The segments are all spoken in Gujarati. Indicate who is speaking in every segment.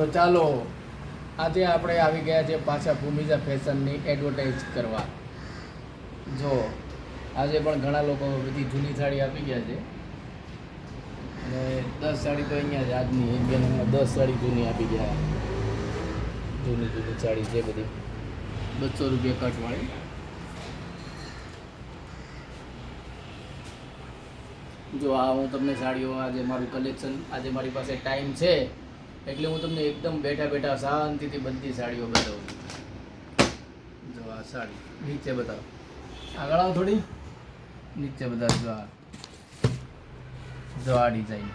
Speaker 1: તો ચાલો, આજે આપણે આવી ગયા છે પાછા ભૂમિજા ફેશનની એડવર્ટાઇઝ કરવા. જો, આજે પણ ઘણા લોકો બધી જૂની સાડી આપી ગયા છે. અને દસ સાડી તો અહીંયા જ આજની એક દસ સાડી જૂની આપી ગયા. જૂની જૂની સાડી છે બધી. બસો રૂપિયા કટવાળી જો આ હું તમને સાડીઓ, આજે મારું કલેક્શન આજે મારી પાસે ટાઈમ છે. એટલે હું તમને એકદમ બેઠા બેઠા શાંતિથી બધી સાડીઓ બતાવું જો આ સાડી, નીચે બતાવો. આગળ આવો થોડી. નીચે બધા જો આ. જો આ ડિઝાઇન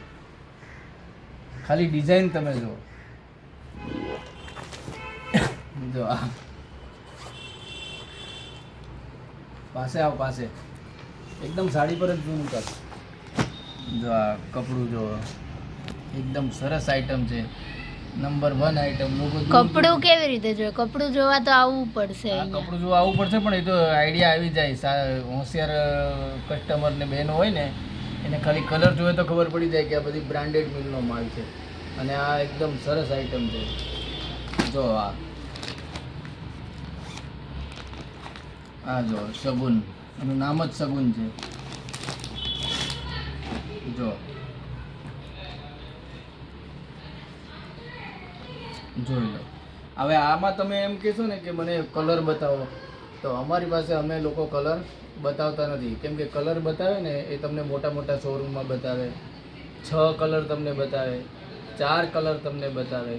Speaker 1: ખાલી ડિઝાઇન તમે જો જો આ. પાસે આવો, પાસે. એકદમ સાડી પર જ જૂનું કર જો આ કપડું જો એકદમ સરસ આઈટમ છે. નંબર વન આઈટમ
Speaker 2: કપડું કેવી રીતે જોઈએ? કપડું જોવા તો આવવું પડશે
Speaker 1: કપડું જોવા આવવું પડશે પણ એ તો આઈડિયા આવી જાય. હોશિયાર કસ્ટમર ને બહેનો હોય ને એને ખાલી કલર જોઈએ તો ખબર પડી જાય કે આ બધી બ્રાન્ડેડ મિલનો માલ છે. અને આ એકદમ સરસ આઈટમ છે. જો આ. આ જો સગુન એનું નામ જ સગુન છે. જો. જોઈ લો. હવે આમાં તમે એમ કહેશો ને કે મને કલર બતાવો. તો અમારી પાસે અમે લોકો કલર બતાવતા નથી. કેમ કે કલર બતાવે ને એ તમને મોટા મોટા શોરૂમમાં બતાવે. છ કલર તમને બતાવે. ચાર કલર તમને બતાવે.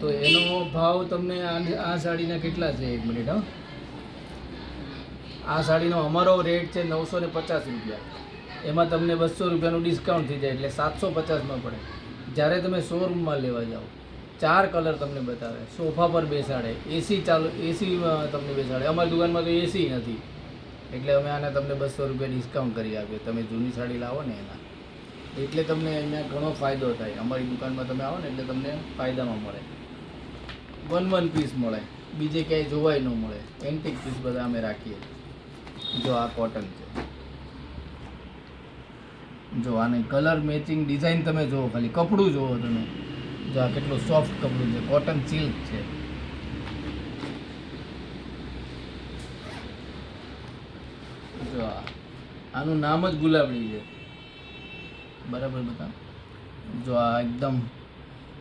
Speaker 1: તો એનો ભાવ તમને આ સાડીના કેટલા છે એક મિનિટ, હા? આ સાડીનો અમારો રેટ છે નવસો ને પચાસ રૂપિયા. એમાં તમને બસો રૂપિયાનું ડિસ્કાઉન્ટ થઈ જાય એટલે સાતસો પચાસમાં પડે. જ્યારે તમે શોરૂમમાં લેવા જાઓ. ચાર કલર તમને બતાવે. સોફા પર બેસાડે એસી ચાલુ એસી તમને બેસાડે. અમારી દુકાનમાં તો એસી નથી. એટલે અમે આને તમને બસો રૂપિયા ડિસ્કાઉન્ટ કરી આપીએ. તમે જૂની સાડી લાવો ને એના. એટલે તમને અહીંયા ઘણો ફાયદો થાય. અમારી દુકાનમાં તમે આવો ને એટલે તમને ફાયદામાં મળે. વન વન પીસ મળે. બીજે ક્યાંય જોવાય ન મળે. એન્ટિક પીસ બધા અમે રાખીએ. જો આ કોટન છે. જો આને કલર મેચિંગ ડિઝાઇન તમે જુઓ ખાલી. કપડું જુઓ તમે. જો આ કેટલું સોફ્ટ કપડું છે કોટન સિલ્ક છે. જો આનું નામ જ ગુલાબડી છે. બરાબર બતા જો આ એકદમ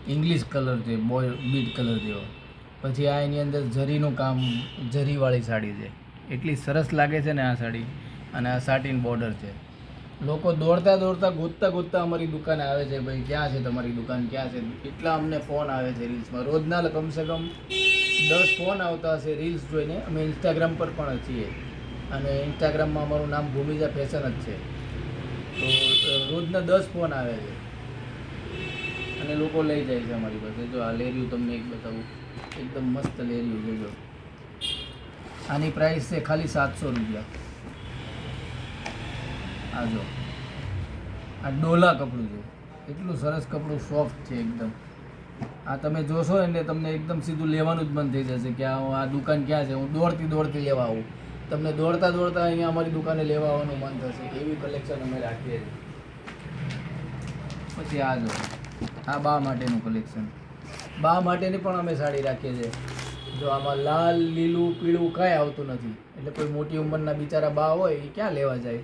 Speaker 1: ઇંગ્લિશ કલર છે બોય બીટ કલર જેવો. પછી આ એની અંદર જરીનું કામ જરીવાળી સાડી છે. એટલી સરસ લાગે છે ને આ સાડી. અને આ સાટીન બોર્ડર છે. લોકો દોડતા દોડતા ગોતતા ગોતતા અમારી દુકાને આવે છે, ભાઈ, ક્યાં છે તમારી દુકાન? ક્યાં છે? એટલા અમને ફોન આવે છે રીલ્સમાં. રોજના કમસે કમ દસ ફોન આવતા હશે રીલ્સ જોઈને. અમે ઇન્સ્ટાગ્રામ પર પણ છીએ. અને ઇન્સ્ટાગ્રામમાં અમારું નામ ભૂમિજા ફેશન જ છે. તો રોજના દસ ફોન આવે છે. અને લોકો લઈ જાય છે અમારી પાસે. જો આ લેરિયું તમને એક બતાવું. એકદમ મસ્ત લેરિયું, જોજો. આની પ્રાઇસ છે ખાલી સાતસો રૂપિયા. આ જો. આ ડોલા કપડું છે એટલું સરસ કપડું સોફ્ટ છે એકદમ. આ તમે જોશો એટલે તમને એકદમ સીધું લેવાનું જ મન થઈ જશે કે આ દુકાન ક્યાં છે? હું દોડતી દોડતી લેવા આવું. તમને દોડતા દોડતા અહીંયા અમારી દુકાને લેવા આવવાનું મન થશે. એવી કલેક્શન અમે રાખીએ છીએ. પછી આ જો. આ બા માટેનું કલેક્શન બા માટેની પણ અમે સાડી રાખીએ છીએ. જો આમાં લાલ, લીલું, પીળું કાંઈ આવતું નથી. એટલે કોઈ મોટી ઉંમરના બિચારા બા હોય એ ક્યાં લેવા જાય?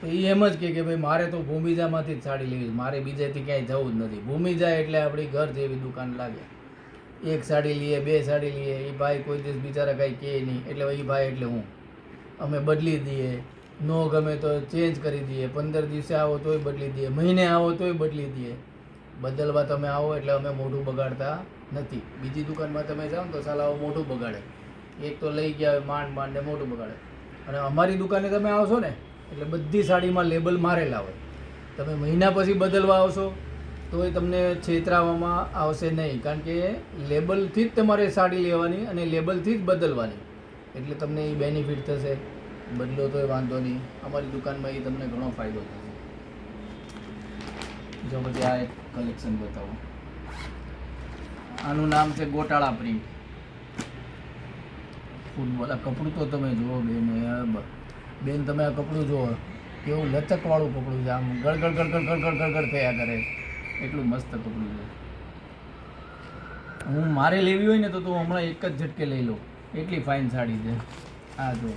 Speaker 1: તો એ એમ જ કે ભાઈ મારે તો ભૂમિજામાંથી જ સાડી લેવી મારે બીજેથી ક્યાંય જવું જ નથી. ભૂમિજા એટલે આપણી ઘર જેવી દુકાન લાગે. એક સાડી લઈએ, બે સાડી લઈએ. એ ભાઈ કોઈ દિવસ બિચારા કાંઈ કહે નહીં. એટલે એ ભાઈ એટલે હું. અમે બદલી દઈએ. નો ગમે તો ચેન્જ કરી દઈએ. પંદર દિવસે આવો તોય બદલી દઈએ. મહિને આવો તોય બદલી દઈએ. બદલવા તમે આવો એટલે અમે મોઢું બગાડતા નથી. બીજી દુકાનમાં તમે જાઓ તો સાલાઓ મોઢું બગાડે. એક તો લઈ ગયા માંડ માંડને મોઢું બગાડે. અને અમારી દુકાને તમે આવશો ને એટલે બધી સાડીમાં લેબલ મારેલા હોય. તમે મહિના પછી બદલવા આવશો તો એ તમને છેતરાવામાં આવશે નહીં. કારણ કે લેબલથી જ તમારે સાડી લેવાની અને લેબલથી જ બદલવાની. એટલે તમને એ બેનિફિટ થશે. બદલો તોય વાંધો નહીં. અમારી દુકાનમાં એ તમને ઘણો ફાયદો થશે. જો પછી આ એક કલેક્શન બતાવો. આનું નામ છે ગોટાળા પ્રિન્ટ ફૂટબોલ. આ કપડું તો તમે જુઓ બેન બેન, તમે આ કપડું જુઓ, કેવું લચકવાળું કપડું છે. આમ ગળગળ ગળગળ ગળગળ ગળગળ થયા કરે. એટલું મસ્ત કપડું છે. હું મારે લેવી હોય ને તો તું હમણાં એક જ ઝટકે લઈ લો. એટલી ફાઇન સાડી છે. આ જો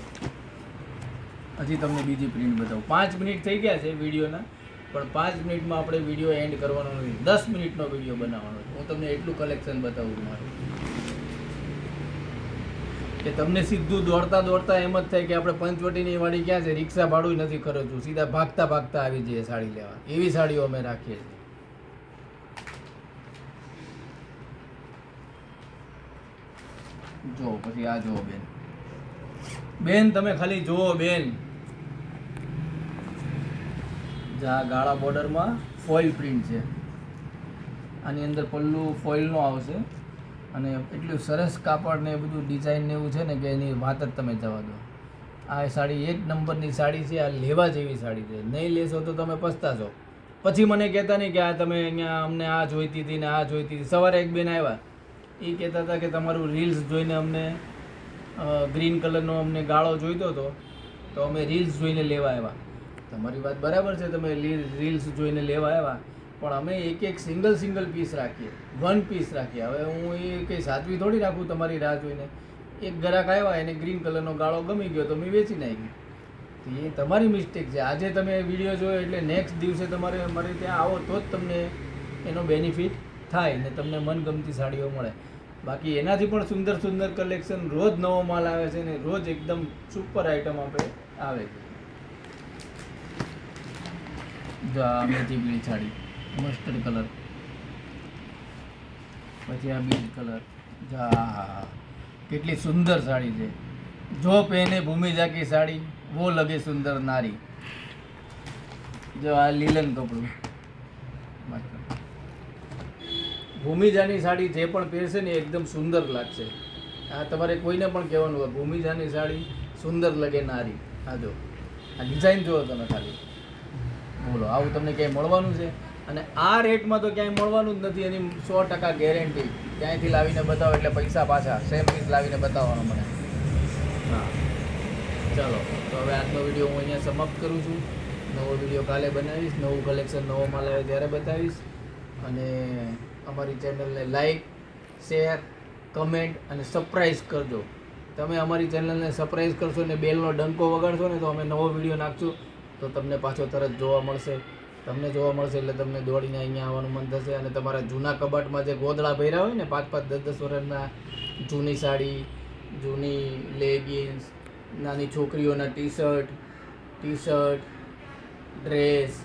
Speaker 1: હજી તમને બીજી પ્રિન્ટ બતાવું. પાંચ મિનિટ થઈ ગયા છે વિડીયોના, પણ પાંચ મિનિટમાં આપણે વીડિયો એન્ડ કરવાનો નથી. દસ મિનિટનો વીડિયો બનાવવાનો છે. હું તમને એટલું કલેક્શન બતાવું છું મારું. કે તમને સીધું દોડતા દોડતા એમ જ થાય કે આપણે પંચવટીની વાડી ક્યાં છે? રિક્ષા ભાડું નથી ખર્ચવું સીધા ભાગતા ભાગતા આવી જઈએ સાડી લેવા. એવી સાડીઓ અમે રાખીએ છીએ. જો, પછી આ જુઓ બેન. બેન, તમે ખાલી જુઓ બેન. જા ગાળા બોર્ડરમાં ફોઇલ પ્રિન્ટ છે. આની અંદર પલ્લુ ફોઇલનો આવશે. અને એટલું સરસ કાપડ ને એ બધું ડિઝાઇન ને એવું છે ને કે એની વાત જ તમે જવા દો. આ સાડી એક નંબરની સાડી છે, આ લેવા જેવી સાડી છે. નહીં લેશો તો તમે પસ્તાશો. પછી મને કહેતા નહીં કે આ તમે અહીંયા અમને આ જોઈતી હતી ને આ જોઈતી હતી. સવારે એક બેન આવ્યા. એ કહેતા હતા કે તમારું રીલ્સ જોઈને અમને ગ્રીન કલરનો અમને ગાળો જોઈતો હતો, તો અમે રીલ્સ જોઈને લેવા આવ્યા. તમારી વાત બરાબર છે, તમે રીલ્સ જોઈને લેવા આવ્યા. પણ અમે એક એક સિંગલ સિંગલ પીસ રાખીએ. વન પીસ રાખીએ. હવે હું એ કંઈ સાચવી થોડી રાખું તમારી રાહ જોઈને? એક ગ્રાહક આવ્યા, એને ગ્રીન કલરનો ગાળો ગમી ગયો તો મેં વેચી નાખી એ તમારી મિસ્ટેક છે. આજે તમે વીડિયો જોયો એટલે નેક્સ્ટ દિવસે તમારે અમારે ત્યાં આવો તો જ તમને એનો બેનિફિટ થાય ને તમને મનગમતી સાડીઓ મળે. બાકી એનાથી પણ સુંદર સુંદર કલેક્શન રોજ નવો માલ આવે છે ને રોજ એકદમ સુપર આઇટમ આપણે આવે છે. જો આ મેથી પીળી સાડી. મસ્ટર્ડ કલર પછી આ બીજ કલર જા. કેટલી સુંદર સાડી છે. જો પહેને ભૂમિ જાકી સાડી, વો લગે સુંદર નારી. જો આ લીલન કપડું. ભૂમિજાની સાડી જે પણ પહેરશે ને એકદમ સુંદર લાગશે. આ તમારે કોઈને પણ કહેવાનું હોય, ભૂમિજાની સાડી સુંદર લગે નારી. આ જો. આ ડિઝાઇન જુઓ તમે ખાલી. બોલો, આવું તમને ક્યાંય મળવાનું છે? અને આ રેટમાં તો ક્યાંય મળવાનું જ નથી, એની સો ટકા ગેરંટી ક્યાંયથી લાવીને બતાવો, એટલે પૈસા પાછા સેમ પીસ લાવીને બતાવવાનો મને. હા. ચાલો, તો હવે આજનો વીડિયો હું અહીંયા સમાપ્ત કરું છું. નવો વીડિયો કાલે બનાવીશ, નવું કલેક્શન નવો માલ આવે ત્યારે બતાવીશ. અને અમારી ચેનલને લાઈક શેર કમેન્ટ અને સરપ્રાઈઝ કરજો. તમે અમારી ચેનલને સરપ્રાઈઝ કરશો ને બેલનો ડંકો વગાડશો ને તો અમે નવો વીડિયો નાખશું. તો તમને પાછો તરત જોવા મળશે. તમને જોવા મળશે એટલે તમને દોડીને અહીંયા આવવાનું મન થશે અને તમારા જૂના કબાટમાં જે ગોદડા ભર્યા હોય ને પાંચ પાંચ દસ દસ વર્ષના જૂની સાડી, જૂની લેગિન્સ નાની છોકરીઓના T shirt T shirt dress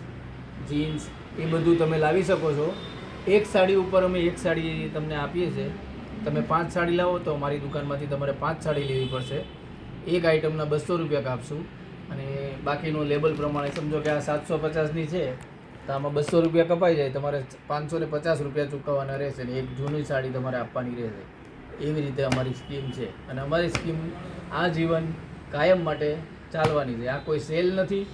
Speaker 1: jeans એ બધું તમે લાવી શકો છો. એક સાડી ઉપર અમે એક સાડી તમને આપીએ છીએ. તમે પાંચ સાડી લાવો તો અમારી દુકાનમાંથી તમારે પાંચ સાડી લેવી પડશે. એક આઇટમના બસો રૂપિયા કાપશું. અને બાકીનું લેબલ પ્રમાણે સમજો કે આ સાતસો પચાસની છે. તો આમાં બસો રૂપિયા કપાઈ જાય, તમારે પાંચસો ને પચાસ રૂપિયા ચૂકવવાના રહેશે ને એક જૂની સાડી તમારે આપવાની રહેશે. એવી રીતે અમારી સ્કીમ છે. અને અમારી સ્કીમ આ જીવન કાયમ માટે ચાલવાની છે. આ કોઈ સેલ નથી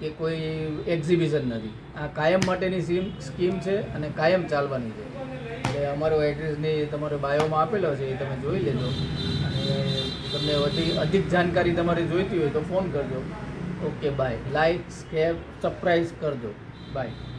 Speaker 1: કે કોઈ એક્ઝિબિશન નથી. આ કાયમ માટેની સ્કીમ સ્કીમ છે અને કાયમ ચાલવાની છે. એટલે અમારો એડ્રેસની તમારો બાયોમાં આપેલો છે, એ તમે જોઈ લેજો. અને તમને વધી અધિક જાણકારી તમારે જોઈતી હોય તો ફોન કરજો. ઓકે બાય લાઈક સ્કેપ સરપ્રાઈઝ કરજો. બાય